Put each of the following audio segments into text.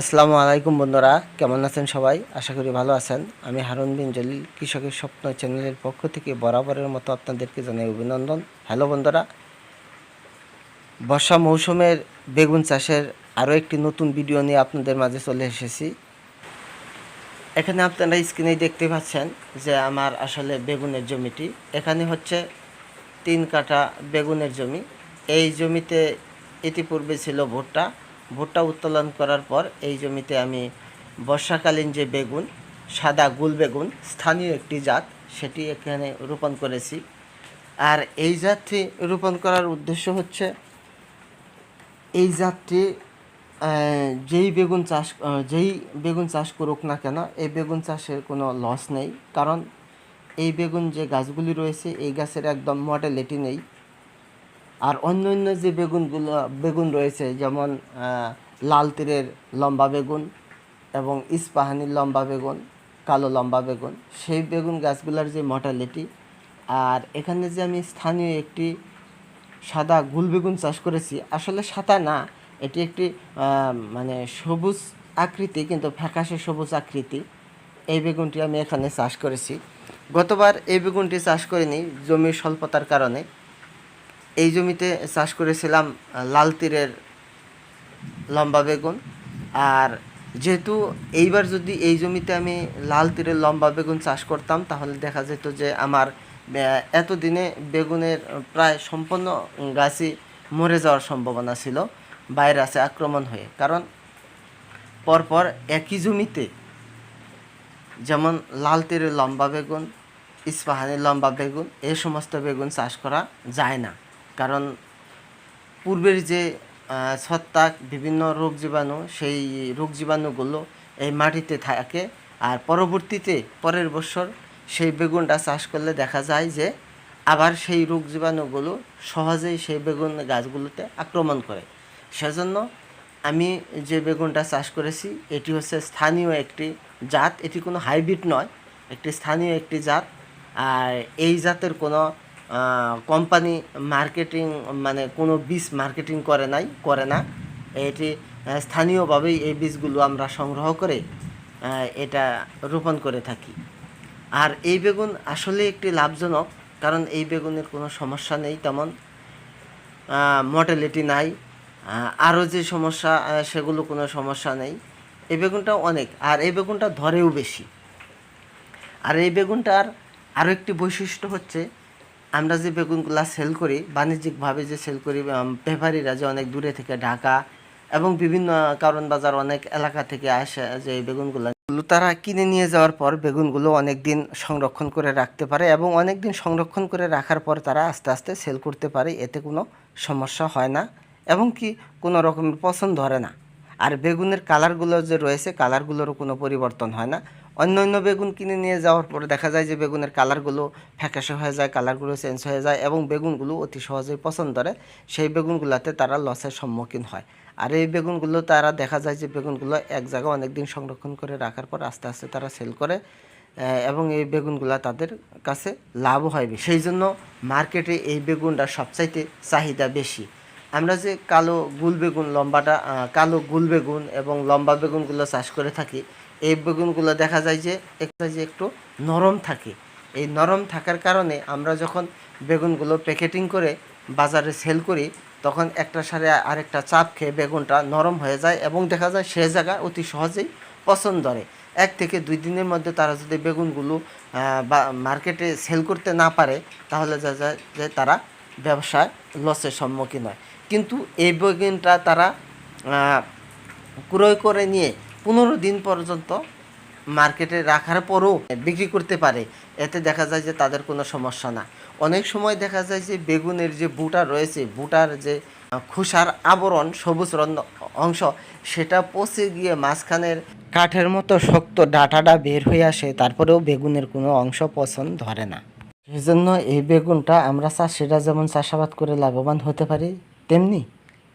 আসসালামু আলাইকুম বন্ধুরা, কেমন আছেন সবাই? আশা করি ভালো আছেন। আমি হারুন বিন জলিল, কৃষকের স্বপ্ন চ্যানেলের পক্ষ থেকে বরাবরের মতো আপনাদেরকে জানাই অভিনন্দন। হ্যালো বন্ধুরা, বর্ষা মৌসুমের বেগুন চাষের আরও একটি নতুন ভিডিও নিয়ে আপনাদের মাঝে চলে এসেছি। এখানে আপনারা স্ক্রিনে দেখতে পাচ্ছেন যে আমার আসলে বেগুনের জমিটি। এখানে হচ্ছে তিন কাঠা বেগুনের জমি। এই জমিতে ইতিপূর্বে ছিল ভুট্টা ভুট্টা উত্তোলন করার পর এই জমিতে আমি বর্ষাকালীন যে বেগুন, সাদা গুল বেগুন, স্থানীয় একটি জাত, সেটি এখানে রোপণ করেছি। আর এই জাতটি রোপণ করার উদ্দেশ্য হচ্ছে, এই জাতটি যেই বেগুন চাষ যেই বেগুন চাষ করুক না কেন, এই বেগুন চাষের কোনো লস নেই। কারণ এই বেগুন যে গাছগুলি রয়েছে, এই গাছের একদম মডেলিটি নেই। আর অন্য অন্য যে বেগুনগুলো, বেগুন রয়েছে, যেমন লাল তীরের লম্বা বেগুন এবং ইস্পাহানির লম্বা বেগুন, কালো লম্বা বেগুন, সেই বেগুন গাছগুলোর যে মর্টালিটি আর এখানে যে আমি স্থানীয় একটি সাদা গুল বেগুন চাষ করেছি, আসলে সাদা না, এটি একটি মানে সবুজ আকৃতি, কিন্তু ফ্যাকাশে সবুজ আকৃতি, এই বেগুনটি আমি এখানে চাষ করেছি। গতবার এই বেগুনটি চাষ করিনি, জমির স্বল্পতার কারণে। এই জমিতে চাষ করেছিলাম, লাল তীরের লম্বা বেগুন। আর যেহেতু এইবার যদি এই জমিতে আমি লাল তীরের লম্বা বেগুন চাষ করতাম, তাহলে দেখা যেত যে আমার এতদিনে বেগুনের প্রায় সম্পূর্ণ গাছই মরে যাওয়ার সম্ভাবনা ছিল, ভাইরাসে আক্রমণ হয়ে। কারণ পরপর একই জমিতে যেমন লাল তীরের লম্বা বেগুন, ইস্পাহানের লম্বা বেগুন এই সমস্ত বেগুন চাষ করা যায় না। কারণ পূর্বের যে ছত্রাক, বিভিন্ন রোগ জীবাণু, সেই রোগ জীবাণুগুলো এই মাটিতে থাকে আর পরবর্তীতে পরের বছর সেই বেগুনটা চাষ করলে দেখা যায় যে আবার সেই রোগ জীবাণুগুলো সহজেই সেই বেগুন গাছগুলোতে আক্রমণ করে। সেজন্য আমি যে বেগুনটা চাষ করেছি, এটি হচ্ছে স্থানীয় একটি জাত। এটি কোনো হাইব্রিড নয়, একটি স্থানীয় একটি জাত। আর এই জাতের কোনো কোম্পানি মার্কেটিং মানে কোনো বীজ মার্কেটিং করে নাই, করে না। এটি স্থানীয়ভাবেই এই বীজগুলো আমরা সংগ্রহ করে এটা রোপণ করে থাকি। আর এই বেগুন আসলে একটি লাভজনক, কারণ এই বেগুনের কোনো সমস্যা নেই তেমন। মর্টালিটি নাই। আরও যে সমস্যা সেগুলো কোনো সমস্যা নেই। এই বেগুনটা অনেক, আর এই বেগুনটা ধরেও বেশি। আর এই বেগুনটার আরও একটি বৈশিষ্ট্য হচ্ছে আমরা যে বেগুনগুলা সেল করি, বাণিজ্যিকভাবে যে সেল করি ব্যাপারীরা যে অনেক দূরে থেকে ঢাকা এবং বিভিন্ন কারণ বাজার অনেক এলাকা থেকে আসে যে বেগুনগুলো। তারা কিনে নিয়ে যাওয়ার পর বেগুনগুলো অনেক দিন সংরক্ষণ করে রাখতে পারে এবং অনেক দিন সংরক্ষণ করে রাখার পর তারা আস্তে আস্তে সেল করতে পারে, এতে কোনো সমস্যা হয় না এবং কি কোনো রকমের পছন্দ ধরে না। আর বেগুনের কালারগুলো যে রয়েছে, কালারগুলোরও কোনো পরিবর্তন হয় না। অন্য অন্য বেগুন কিনে নিয়ে যাওয়ার পরে দেখা যায় যে বেগুনের কালারগুলো ফ্যাকাশে হয়ে যায়, কালারগুলো চেঞ্জ হয়ে যায় এবং বেগুনগুলো অতি সহজেই পছন্দ করে। সেই বেগুনগুলোতে তারা লসের সম্মুখীন হয়। আর এই বেগুনগুলো তারা দেখা যায় যে বেগুনগুলো এক জায়গায় অনেক দিন সংরক্ষণ করে রাখার পর আস্তে আস্তে তারা সেল করে এবং এই বেগুনগুলো তাদের কাছে লাভও হয় সেই জন্য মার্কেটে এই বেগুনটা সবচাইতে চাহিদা বেশি। আমরা যে কালো গুল বেগুন, লম্বাটা কালো গুল বেগুন এবং লম্বা বেগুনগুলো চাষ করে থাকি, এই বেগুনগুলো দেখা যায় যে একটা যে একটু নরম থাকে। এই নরম থাকার কারণে আমরা যখন বেগুনগুলো প্যাকেটিং করে বাজারে সেল করি, তখন একটা সারে আরেকটা চাপ খেয়ে বেগুনটা নরম হয়ে যায় এবং দেখা যায় সে জায়গা অতি সহজেই পছন্দ করে এক থেকে দুই দিনের মধ্যে তারা যদি বেগুনগুলো বা মার্কেটে সেল করতে না পারে, তাহলে যা যায় যে তারা ব্যবসায় লসের সম্মুখীন হয়। কিন্তু এই বেগুনটা তারা ক্রয় করে নিয়ে পনেরো দিন পর্যন্ত মার্কেটে রাখার পরও বিক্রি করতে পারে। এতে দেখা যায় যে তাদের কোনো সমস্যা না। অনেক সময় দেখা যায় যে বেগুনের যে বুটা রয়েছে বুটার যে খোসার আবরণ, সবুজ রং অংশ, সেটা পচে গিয়ে মাঝখানের কাঠের মতো শক্ত ডাটাটা বের হয়ে আসে, তারপরেও বেগুনের কোনো অংশ পছন্দ ধরে না। সেজন্য এই বেগুনটা আমরা চাষিরা যেমন চাষাবাদ করে লাভবান হতে পারি তেমনি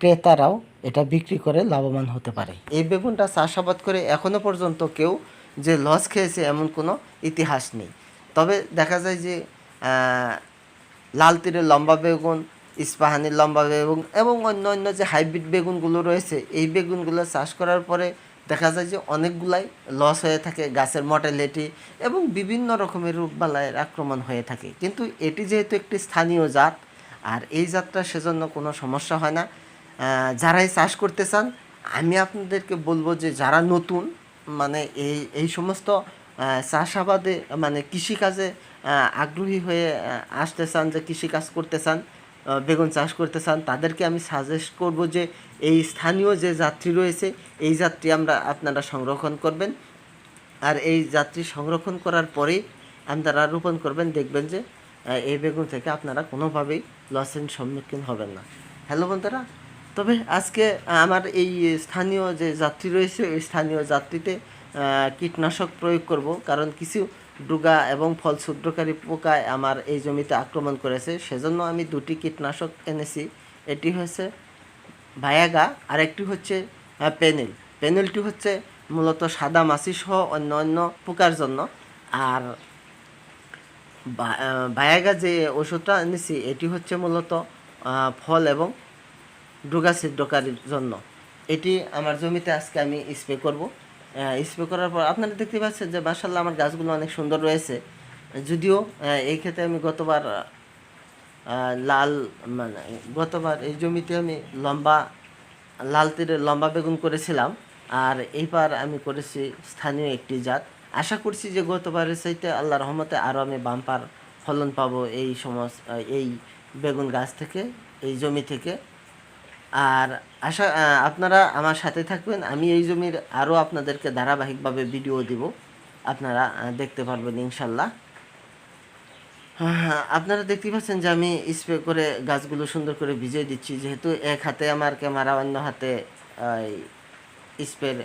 ক্রেতারাও এটা বিক্রি করে লাভবান হতে পারে। এই বেগুনটা চাষাবাদ করে এখনও পর্যন্ত কেউ যে লস খেয়েছে এমন কোনো ইতিহাস নেই। তবে দেখা যায় যে লাল তীরের লম্বা বেগুন ইস্পাহানির লম্বা বেগুন এবং অন্য অন্য যে হাইব্রিড বেগুনগুলো রয়েছে, এই বেগুনগুলো চাষ করার পরে দেখা যায় যে অনেকগুলাই লস হয়ে থাকে গাছের মর্টালিটি এবং বিভিন্ন রকমের রোগবালাইয়ের আক্রমণ হয়ে থাকে। কিন্তু এটি যেহেতু একটি স্থানীয় জাত আর এই যাত্রা সেজন্য কোনো সমস্যা হয় না। যারাই চাষ করতে চান, আমি আপনাদেরকে বলব যে যারা নতুন মানে এই এই সমস্ত চাষাবাদে মানে কৃষিকাজে আগ্রহী হয়ে আসতে চান, যে কৃষিকাজ করতে চান বেগুন চাষ করতে চান, তাদেরকে আমি সাজেস্ট করব যে এই স্থানীয় যে যাত্রী রয়েছে, এই যাত্রী আমরা আপনারা সংরক্ষণ করবেন। আর এই যাত্রী সংরক্ষণ করার পরেই আপনারা রোপণ করবেন, দেখবেন যে এই বেগুন থেকে আপনারা কোনোভাবেই লসের সম্মুখীন হবেন না। হ্যালো বন্ধুরা? তবে আজকে আমার এই স্থানীয় যে যাত্রী রয়েছে ওই স্থানীয় যাত্রীতে কীটনাশক প্রয়োগ করব। কারণ কিছু ডুগা এবং ফল ছিদ্রকারী পোকায় আমার এই জমিতে আক্রমণ করেছে। সেজন্য আমি দুটি কীটনাশক এনেছি। এটি হচ্ছে ভায়াগা আর একটি হচ্ছে আহ, পেনিল। পেনিলটি হচ্ছে মূলত সাদা মাছি সহ অন্য অন্য পোকার জন্য। আর ভায়াগা যে ওষুধটা এনেছি এটি হচ্ছে মূলত ফল এবং ডুগা ছিদ্রকারীর জন্য। এটি আমার জমিতে আজকে আমি স্প্রে করব। স্প্রে করার পর আপনারা দেখতে পাচ্ছেন যে মাসাল্লাহ আমার গাছগুলো অনেক সুন্দর রয়েছে। যদিও এই ক্ষেত্রে আমি গতবার লাল মানে গতবার এই জমিতে আমি লম্বা, লাল তীরের লম্বা বেগুন করেছিলাম। আর এইবার আমি করেছি স্থানীয় একটি জাত। আশা করছি যে গতবারের চাইতে আল্লাহ রহমতে আরও আমি বাম্পার ফলন পাবো এই সমস্ত এই বেগুন গাছ থেকে এই জমি থেকে। আর আশা আপনারা আমার সাথে থাকবেন আমি এই জমির আরও আপনাদেরকে ধারাবাহিকভাবে ভিডিও দিব। আপনারা দেখতে পারবেন ইনশাল্লাহ। হ্যাঁ, আপনারা দেখতে পাচ্ছেন যে আমি স্প্রে করে গাছগুলো সুন্দর করে ভিজিয়ে দিচ্ছি। যেহেতু এক হাতে আমার ক্যামেরা অন্য হাতে স্প্রের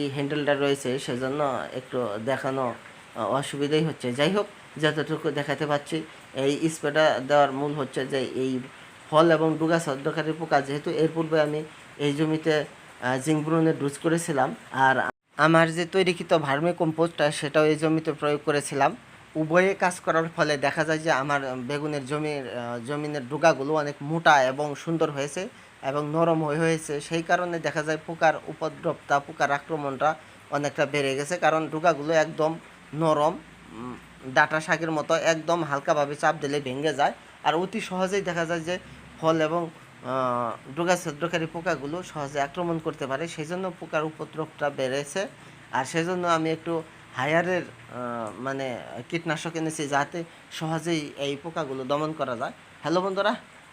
এই হ্যান্ডেলটা রয়েছে, সেজন্য একটু দেখানো অসুবিধাই হচ্ছে। যাই হোক, যতটুকু দেখাতে পাচ্ছি এই স্প্রেটা দেওয়ার মূল হচ্ছে যে এই ফল এবং ডুগা সদ্যকারী পোকা, যেহেতু এর পূর্বে আমি এই জমিতে জিংব্রুনের ডুজ করেছিলাম, আর আমার যে তৈরিকৃত ভার্মি কম্পোস্টটা, সেটাও এই জমিতে প্রয়োগ করেছিলাম। উভয়ে কাজ করার ফলে দেখা যায় যে আমার বেগুনের জমির জমিনের ডুগাগুলো অনেক মোটা এবং সুন্দর হয়েছে। এবং নরম হয়ে হয়েছে। সেই কারণে দেখা যায় পোকার উপদ্রবটা পোকার আক্রমণটা অনেকটা বেড়ে গেছে। কারণ ডুগাগুলো একদম নরম ডাটা শাকের মতো একদম হালকাভাবে চাপ দিলে ভেঙে যায়। আর অতি সহজেই দেখা যায় যে ফল এবং ডুগা ছিদ্রকারী পোকাগুলো সহজে আক্রমণ করতে পারে। সেই জন্য পোকার উপদ্রবটা বেড়েছে। আর সেজন্য আমি একটু হায়ারের মানে কীটনাশক এনেছি যাতে সহজেই এই পোকাগুলো দমন করা যায়। হ্যালো বন্ধুরা